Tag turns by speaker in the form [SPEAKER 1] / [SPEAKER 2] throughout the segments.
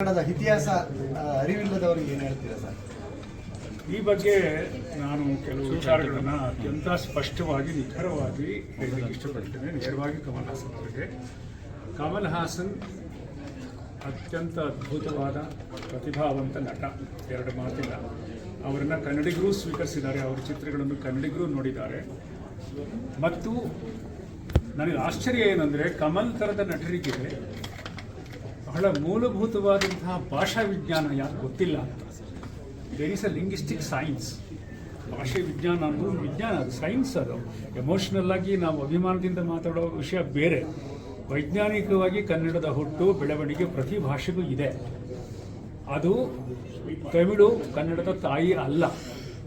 [SPEAKER 1] ಕನ್ನಡದ ಇತಿಹಾಸ ಅರಿವಿಲ್ಲದವರಿಗೆ ಏನು ಹೇಳ್ತೀರಾ ಸರ್?
[SPEAKER 2] ಈ ಬಗ್ಗೆ ನಾನು ಕೆಲವು ವಿಚಾರಗಳನ್ನು ಅತ್ಯಂತ ಸ್ಪಷ್ಟವಾಗಿ, ನಿಖರವಾಗಿ ಹೇಳಲಿಕ್ಕೆ ಇಷ್ಟಪಡ್ತೇನೆ. ನೇರವಾಗಿ ಕಮಲ್ ಹಾಸನ್ ಅವರಿಗೆ. ಕಮಲ್ ಹಾಸನ್ ಅತ್ಯಂತ ಅದ್ಭುತವಾದ, ಪ್ರತಿಭಾವಂತ ನಟ. ಎರಡು ಮಾತಿಲ್ಲ. ಅವರನ್ನು ಕನ್ನಡಿಗರು ಸ್ವೀಕರಿಸಿದ್ದಾರೆ. ಅವರ ಚಿತ್ರಗಳನ್ನು ಕನ್ನಡಿಗರು ನೋಡಿದ್ದಾರೆ. ಮತ್ತು ನನಗೆ ಆಶ್ಚರ್ಯ ಏನಂದರೆ, ಕಮಲ್ ಥರದ ನಟರಿಗೆ ಬಹಳ ಮೂಲಭೂತವಾದಂತಹ ಭಾಷಾ ವಿಜ್ಞಾನ ಯಾರು ಗೊತ್ತಿಲ್ಲ ಅಂತ. There is a linguistic science ಭಾಷೆ ವಿಜ್ಞಾನ ಅನ್ನೋದು ವಿಜ್ಞಾನ, ಅದು ಸೈನ್ಸ್ ಅದು. ಎಮೋಷನಲ್ ಆಗಿ ನಾವು ಅಭಿಮಾನದಿಂದ ಮಾತಾಡೋ ವಿಷಯ ಬೇರೆ. ವೈಜ್ಞಾನಿಕವಾಗಿ ಕನ್ನಡದ ಹುಟ್ಟು, ಬೆಳವಣಿಗೆ ಪ್ರತಿ ಭಾಷೆಗೂ ಇದೆ. ಅದು ತಮಿಳು, ಕನ್ನಡದ ತಾಯಿ ಅಲ್ಲ.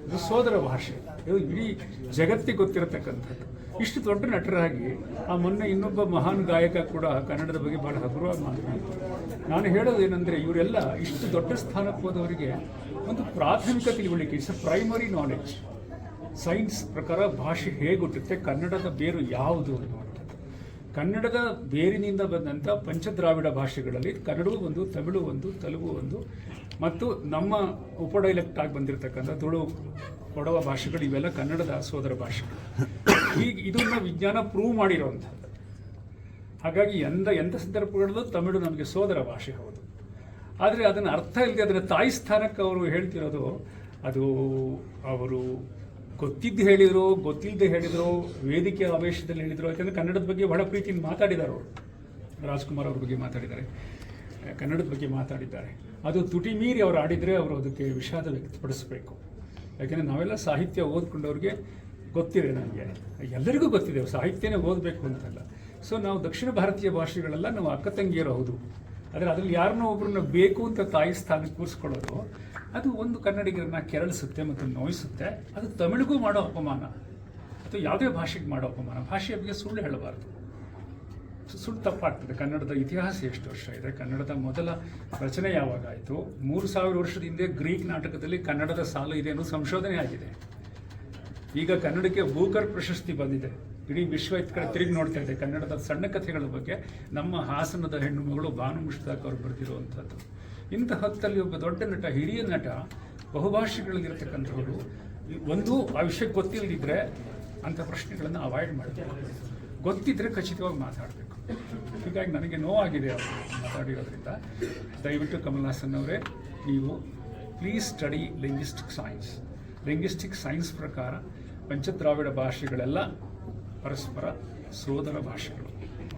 [SPEAKER 2] ಇದು ಸೋದರ ಭಾಷೆ. ಇದು ಇಡೀ ಜಗತ್ತಿಗೆ ಗೊತ್ತಿರತಕ್ಕಂಥದ್ದು. ಇಷ್ಟು ದೊಡ್ಡ ನಟರಾಗಿ ಆ ಮೊನ್ನೆ ಇನ್ನೊಬ್ಬ ಮಹಾನ್ ಗಾಯಕ ಕೂಡ ಕನ್ನಡದ ಬಗ್ಗೆ ಬಹಳ ಹಗುರವಾಗಿ ಮಾತನಾಡ್ತಾರೆ. ನಾನು ಹೇಳೋದು ಏನಂದರೆ ಇವರೆಲ್ಲ ಇಷ್ಟು ದೊಡ್ಡ ಸ್ಥಾನಕ್ಕೆ ಹೋದವರಿಗೆ ಒಂದು ಪ್ರಾಥಮಿಕ ತಿಳುವಳಿಕೆ ಇಟ್ಸ್ ಪ್ರೈಮರಿ ನಾಲೆಡ್ಜ್ ಸೈನ್ಸ್ ಪ್ರಕಾರ ಭಾಷೆ ಹೇಗೆ ಹುಟ್ಟುತ್ತೆ ಕನ್ನಡದ ಬೇರು ಯಾವುದು ಅನ್ನುವಂಥದ್ದು ಕನ್ನಡದ ಬೇರಿನಿಂದ ಬಂದಂಥ ಪಂಚದ್ರಾವಿಡ ಭಾಷೆಗಳಲ್ಲಿ ಕನ್ನಡವು ಒಂದು, ತಮಿಳು ಒಂದು, ತೆಲುಗು ಒಂದು, ಮತ್ತು ನಮ್ಮ ಉಪಡೈಲೆಕ್ಟ್ ಆಗಿ ಬಂದಿರತಕ್ಕಂಥ ತುಳು ಕೊಡವ ಭಾಷೆಗಳು ಇವೆಲ್ಲ ಕನ್ನಡದ ಸೋದರ ಭಾಷೆಗಳು. ಈಗ ಇದನ್ನ ವಿಜ್ಞಾನ ಪ್ರೂವ್ ಮಾಡಿರೋವಂಥದ್ದು ಹಾಗಾಗಿ ಎಂದ ಎಂಥ ಸಂದರ್ಭಗಳಲ್ಲೂ ತಮಿಳು ನಮಗೆ ಸೋದರ ಭಾಷೆ ಹೌದು. ಆದರೆ ಅದನ್ನು ಅರ್ಥ ಇಲ್ಲದೆ ಅದನ್ನು ತಾಯಿ ಸ್ಥಾನಕ್ಕೆ ಅವರು ಹೇಳ್ತಿರೋದು, ಅದು ಅವರು ಗೊತ್ತಿದ್ದು ಹೇಳಿದರು ಗೊತ್ತಿಲ್ಲದೆ ಹೇಳಿದರು, ವೇದಿಕೆ ಆವೇಶದಲ್ಲಿ ಹೇಳಿದರು, ಯಾಕಂದರೆ ಕನ್ನಡದ ಬಗ್ಗೆ ಬಹಳ ಪ್ರೀತಿಯಿಂದ ಮಾತಾಡಿದ್ದಾರೆ ಅವರು. ರಾಜ್ಕುಮಾರ್ ಅವ್ರ ಬಗ್ಗೆ ಮಾತಾಡಿದ್ದಾರೆ. ಕನ್ನಡದ ಬಗ್ಗೆ ಮಾತಾಡಿದ್ದಾರೆ. ಅದು ತುಟಿ ಮೀರಿ ಅವರು ಆಡಿದರೆ ಅವರು ಅದಕ್ಕೆ ವಿಷಾದ ವ್ಯಕ್ತಪಡಿಸಬೇಕು. ಯಾಕೆಂದರೆ ನಾವೆಲ್ಲ ಸಾಹಿತ್ಯ ಓದ್ಕೊಂಡವ್ರಿಗೆ ಗೊತ್ತಿದೆ ನನಗೆ. ಎಲ್ಲರಿಗೂ ಗೊತ್ತಿದೆ ಸಾಹಿತ್ಯನೇ ಓದಬೇಕು ಅಂತಲ್ಲ. ಸೊ ನಾವು ದಕ್ಷಿಣ ಭಾರತೀಯ ಭಾಷೆಗಳೆಲ್ಲ ನಾವು ಅಕ್ಕ ತಂಗಿಯರು ಹೌದು. ಆದರೆ ಅದರಲ್ಲಿ ಯಾರನ್ನೋ ಒಬ್ಬರನ್ನ ಬೇಕು ಅಂತ ತಾಯಿ ಸ್ಥಾನಕ್ಕೆ ಕೂರಿಸ್ಕೊಳ್ಳೋದು, ಅದು ಒಂದು ಕನ್ನಡಿಗರನ್ನ ಕೆರಳಿಸುತ್ತೆ ಮತ್ತು ನೋಯಿಸುತ್ತೆ. ಅದು ತಮಿಳಿಗೂ ಮಾಡೋ ಅಪಮಾನ. ಅಥವಾ ಯಾವುದೇ ಭಾಷೆಗೆ ಮಾಡೋ ಅಪಮಾನ. ಭಾಷೆಯ ಬಗ್ಗೆ ಸುಳ್ಳು ಹೇಳಬಾರ್ದು. ಸುಳ್ಳು ತಪ್ಪಾಗ್ತದೆ. ಕನ್ನಡದ ಇತಿಹಾಸ ಎಷ್ಟು ವರ್ಷ ಇದೆ? ಕನ್ನಡದ ಮೊದಲ ರಚನೆ ಯಾವಾಗ ಆಯಿತು? ಮೂರು ಸಾವಿರ ವರ್ಷದ ಹಿಂದೆ ಗ್ರೀಕ್ ನಾಟಕದಲ್ಲಿ ಕನ್ನಡದ ಸಾಲು ಇದೆ ಅನ್ನೋ ಸಂಶೋಧನೆ ಆಗಿದೆ. ಈಗ ಕನ್ನಡಕ್ಕೆ ಬೂಕರ್ ಪ್ರಶಸ್ತಿ ಬಂದಿದೆ. ಇಡೀ ವಿಶ್ವ ಇತ್ ಕಡೆ ತಿರುಗಿ ನೋಡ್ತಾ ಇದೆ. ಕನ್ನಡದ ಸಣ್ಣ ಕಥೆಗಳ ಬಗ್ಗೆ ನಮ್ಮ ಹಾಸನದ ಹೆಣ್ಣು ಮಗಳು ಭಾನು ಮುಷ್ತಾಕ್ ಅವರು ಬರೆದಿರುವಂಥದ್ದು. ಇಂಥ ಹೊತ್ತಲ್ಲಿ ಒಬ್ಬ ದೊಡ್ಡ ನಟ, ಹಿರಿಯ ನಟ, ಬಹುಭಾಷೆಗಳಲ್ಲಿರ್ತಕ್ಕಂಥವರು ಒಂದು ಆ ವಿಷಯ ಗೊತ್ತಿಲ್ಲದಿದ್ರೆ ಅಂಥ ಪ್ರಶ್ನೆಗಳನ್ನು ಅವಾಯ್ಡ್ ಮಾಡ್ತಾರೆ. ಗೊತ್ತಿದ್ರೆ ಖಚಿತವಾಗಿ ಮಾತಾಡಬೇಕು. ಹೀಗಾಗಿ ನನಗೆ ನೋವಾಗಿದೆ ಅವರು ಮಾತಾಡಿರೋದ್ರಿಂದ. ದಯವಿಟ್ಟು ಕಮಲ್ ಹಾಸನ್ ಅವರೇ, ನೀವು please study linguistic science linguistic science ಪ್ರಕಾರ ಪಂಚದ್ರಾವಿಡ ಭಾಷೆಗಳೆಲ್ಲ ಪರಸ್ಪರ ಸೋದರ ಭಾಷೆಗಳು.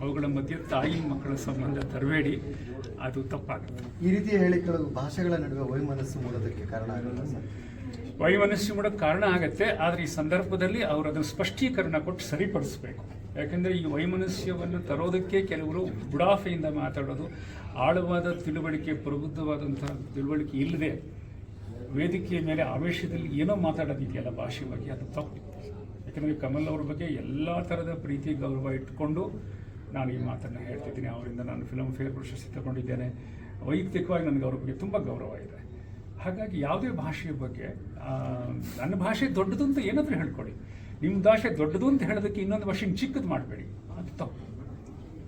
[SPEAKER 2] ಅವುಗಳ ಮಧ್ಯೆ ತಾಯಿ ಮಕ್ಕಳ ಸಂಬಂಧ ತರಬೇಡಿ ಅದು ತಪ್ಪಾಗುತ್ತೆ.
[SPEAKER 1] ಈ ರೀತಿ ಹೇಳಿ ಕೆಲವು ಭಾಷೆಗಳ ನಡುವೆ ವೈಮನಸ್ಸು ಮೂಡೋದಕ್ಕೆ ಕಾರಣ ಆಗಲ್ಲ ಸರ್?
[SPEAKER 2] ವೈಮನಸ್ಸು ಮೂಡೋಕ್ಕೆ ಕಾರಣ ಆಗುತ್ತೆ ಆದರೆ ಈ ಸಂದರ್ಭದಲ್ಲಿ ಅವರು ಅದನ್ನು ಸ್ಪಷ್ಟೀಕರಣ ಕೊಟ್ಟು ಸರಿಪಡಿಸಬೇಕು. ಯಾಕೆಂದರೆ ಈ ವೈಮನಸ್ಯವನ್ನು ತರೋದಕ್ಕೆ ಕೆಲವರು ಬುಡಾಫೆಯಿಂದ ಮಾತಾಡೋದು ಆಳವಾದ ತಿಳುವಳಿಕೆ ಪ್ರಬುದ್ಧವಾದಂಥ ತಿಳುವಳಿಕೆ ಇಲ್ಲದೆ ವೇದಿಕೆಯ ಮೇಲೆ ಆವೇಶದಲ್ಲಿ ಏನೋ ಮಾತಾಡೋದಿದೆಯಲ್ಲ ಭಾಷೆ ಬಗ್ಗೆ ಅದು ತಪ್ಪು. ಯಾಕಂದರೆ ಕಮಲ್ ಅವ್ರ ಬಗ್ಗೆ ಎಲ್ಲ ಥರದ ಪ್ರೀತಿ, ಗೌರವ ಇಟ್ಟುಕೊಂಡು ನಾನು ಈ ಮಾತನ್ನು ಹೇಳ್ತಿದ್ದೀನಿ. ಅವರಿಂದ ನಾನು ಫಿಲಮ್ ಫೇರ್ ಪ್ರಶಸ್ತಿ ತಗೊಂಡಿದ್ದೇನೆ. ವೈಯಕ್ತಿಕವಾಗಿ ನನಗೆ ಅವ್ರ ಬಗ್ಗೆ ತುಂಬ ಗೌರವ ಇದೆ. ಹಾಗಾಗಿ ಯಾವುದೇ ಭಾಷೆಯ ಬಗ್ಗೆ ನನ್ನ ಭಾಷೆ ದೊಡ್ಡದು ಅಂತ ಏನಾದರೂ ಹೇಳ್ಕೊಡಿ. ನಿಮ್ಮ ಭಾಷೆ ದೊಡ್ಡದು ಅಂತ ಹೇಳೋದಕ್ಕೆ ಇನ್ನೊಂದು ಭಾಷೆ ಚಿಕ್ಕದು ಮಾಡಬೇಡಿ. ಅದು ತಪ್ಪು.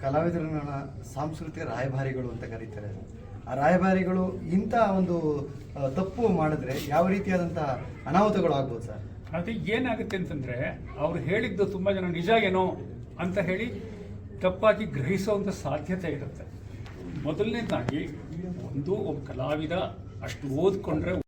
[SPEAKER 1] ಕಲಾವಿದರನ್ನ ಸಾಂಸ್ಕೃತಿಕ ರಾಯಭಾರಿಗಳು ಅಂತ ಕರೀತಾರೆ. ರಾಯಭಾರಿಗಳು ಇಂಥ ಒಂದು ತಪ್ಪು ಮಾಡಿದ್ರೆ ಯಾವ ರೀತಿಯಾದಂತಹ ಅನಾಹುತಗಳು ಆಗ್ಬೋದು ಸರ್?
[SPEAKER 2] ಅದು ಏನಾಗುತ್ತೆ ಅಂತಂದರೆ, ಅವ್ರು ಹೇಳಿದ್ದು ತುಂಬ ಜನ ನಿಜ ಏನೋ ಅಂತ ಹೇಳಿ ತಪ್ಪಾಗಿ ಗ್ರಹಿಸುವಂಥ ಸಾಧ್ಯತೆ ಇರುತ್ತೆ. ಮೊದಲನೇದಾಗಿ, ಒಂದು ಒಬ್ಬ ಕಲಾವಿದ ಅಷ್ಟು ಓದ್ಕೊಂಡ್ರೆ